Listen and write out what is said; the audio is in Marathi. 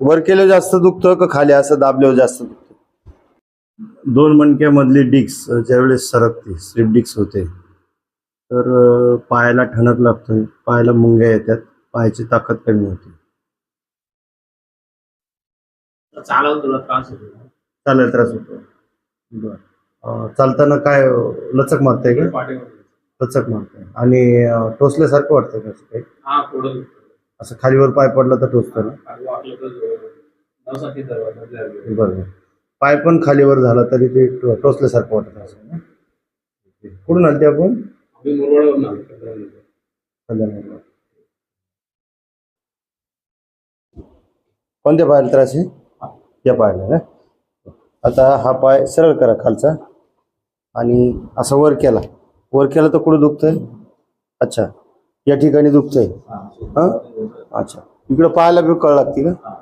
वर केलं जास्त दुखतं का खाली असं दाबल्यावर जास्त दुखतं? दोन मणक्यामधली डिक्स ज्यावेळेस सरकते स्लिप डिक्स होते तर पायाला ठणक लागतोय पायाला मुंग्या येतात पायाची ताकद कमी होते. चालायला थोडा त्रास होतो बरं. चालताना काय लचक मारताय का? पाठीवर लचक मारताय. आणि टोचल्यासारखं वाटतंय का असं काही? हा असं खालीवर पाय पडला तर टोचतं ना? खाली वाकलं तर नवसाठी दरवाजा द्यावे. बरं पाय पण खालीवर झाला तरी ते टोचल्यासारखं वाटत असेल ना? कुठून आलते आपण. कोणत्या पायाला त्रास आहे? या पायाला ना? आता हा पाय सरळ करा खालचा. आणि असा वर केला. वर केला तर कुठं दुखतंय? अच्छा. या ठिकाणी दुखतंय. हा? अच्छा. इकडं पाहायला बी कळ लागते का